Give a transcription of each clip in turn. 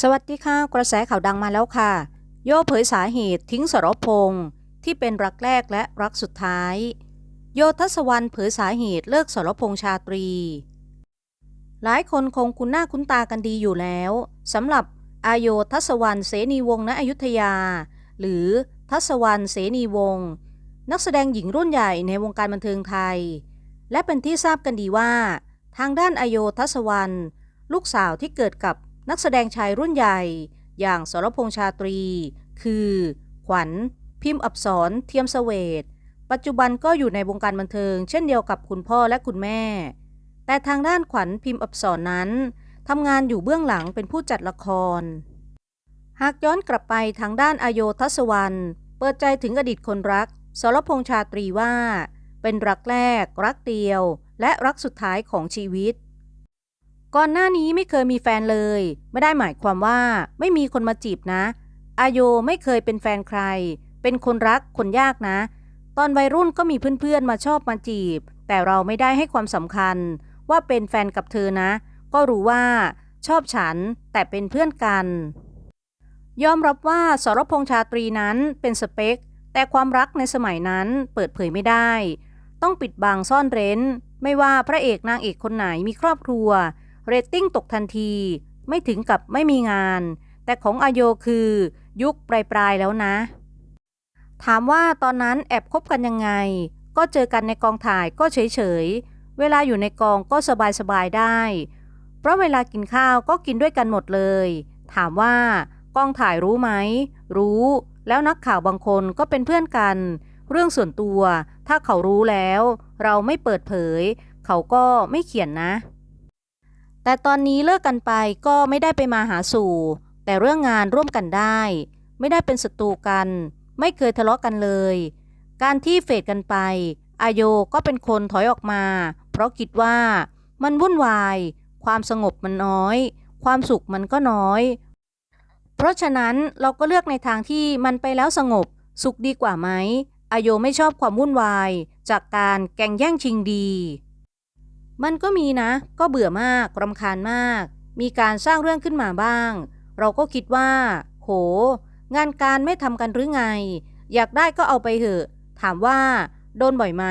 สวัสดีค่ะ กระแสข่าวดังมาแล้วค่ะ โยเผยสาเหตุทิ้งสรพงษ์ที่เป็นรักแรกและรักสุดท้าย โยทัศวรรณเผยสาเหตุเลิกสรพงษ์ชาตรี หลายคนคงคุ้นหน้าคุ้นตากันดีอยู่แล้วสำหรับอาโยทัศวรรณเสนีวงศ์ณอยุธยา หรือทัศวรรณเสนีวงศ์นักแสดงหญิงรุ่นใหญ่ในวงการบันเทิงไทย และเป็นที่ทราบกันดีว่า ทางด้านอาโยทัศวรรณลูกสาวที่เกิดกับ นักแสดงชายรุ่นใหญ่ อย่างสรพงษ์ชาตรี คือ ขวัญ พิมพ์อับสรเทียมเสวตปัจจุบันก็อยู่ในวงการบันเทิง เช่นเดียวกับคุณพ่อและคุณแม่ แต่ทางด้านขวัญพิมพ์อับสรนั้นทำงานอยู่เบื้องหลังเป็นผู้จัดละคร หากย้อนกลับไปทางด้านอโยทัศวรรณเปิดใจถึงอดีตคนรักสรพงษ์ชาตรีว่า เป็นรักแรก รักเดียว และรักสุดท้ายของชีวิต ก่อนหน้านี้ไม่เคยมีแฟนเลย ไม่ได้หมายความว่าไม่มีคนมาจีบนะ อาโยไม่เคยเป็นแฟนใคร เป็นคนรักคนยากนะ ตอนวัยรุ่นก็มีเพื่อนๆมาชอบมาจีบ แต่เราไม่ได้ให้ความสำคัญ ว่าเป็นแฟนกับเธอนะ ก็รู้ว่า ชอบฉันแต่เป็นเพื่อนกัน ยอมรับว่าสรพงษ์ชาตรีนั้นเป็นสเปค แต่ความรักในสมัยนั้นเปิดเผยไม่ได้ ต้องปิดบังซ่อนเร้น ไม่ว่าพระเอกนางเอกคนไหนมีครอบครัว เรตติ้งตกทันที ไม่ถึงกับไม่มีงาน แต่ของอโยคือยุคปลายๆแล้วนะ ถามว่าตอนนั้นแอบคบกันยังไง ก็เจอกันในกองถ่ายก็เฉยๆ เวลาอยู่ในกองก็สบายๆได้ เพราะเวลากินข้าวก็กินด้วยกันหมดเลย ถามว่ากองถ่ายรู้ไหม รู้ แล้วนักข่าวบางคนก็เป็นเพื่อนกัน เรื่องส่วนตัว ถ้าเขารู้แล้ว เราไม่เปิดเผย เขาก็ไม่เขียนนะ แต่ตอนนี้เลิกกันไปก็ไม่ได้ไปมาหาสู่ แต่เรื่องงานร่วมกันได้ ไม่ได้เป็นศัตรูกัน ไม่เคยทะเลาะกันเลย การที่เฟดกันไป อาโยก็เป็นคนถอยออกมา เพราะคิดว่ามันวุ่นวาย ความสงบมันน้อย ความสุขมันก็น้อย เพราะฉะนั้นเราก็เลือกในทางที่มันไปแล้วสงบ สุขดีกว่าไหมอาโยไม่ชอบความวุ่นวาย จากการแก่งแย่งชิงดี มันก็มีนะ ก็เบื่อมากรำคาญมาก มีการสร้างเรื่องขึ้นมาบ้าง เราก็คิดว่า โห งานการไม่ทำกันหรือไง อยากได้ก็เอาไปเถอะ ถามว่า โดนบ่อยไหม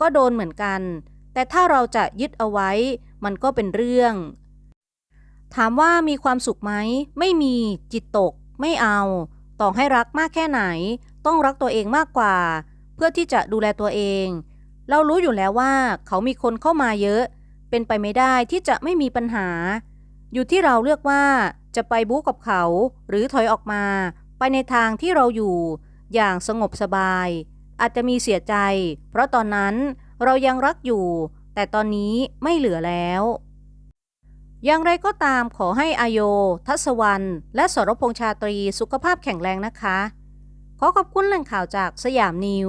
ก็โดนเหมือนกัน แต่ถ้าเราจะยึดเอาไว้ มันก็เป็นเรื่อง ถามว่ามีความสุขไหม ไม่มี จิตตก ไม่เอา ต่อให้รักมากแค่ไหน ต้องรักตัวเองมากกว่า เพื่อที่จะดูแลตัวเอง เรารู้อยู่แล้วว่าเขามีคนเข้ามาเยอะ เป็นไปไม่ได้ที่จะไม่มีปัญหา อยู่ที่เราเลือกว่าจะไปบู๊กับเขา หรือถอยออกมา ไปในทางที่เราอยู่ อย่างสงบสบาย อาจจะมีเสียใจ เพราะตอนนั้นเรายังรักอยู่ แต่ตอนนี้ไม่เหลือแล้ว อย่างไรก็ตามขอให้อายโย ทัศวรรณและสรพงษ์ชาตรีสุขภาพแข็งแรงนะคะ ขอขอบคุณแหล่งข่าวจากสยามนิว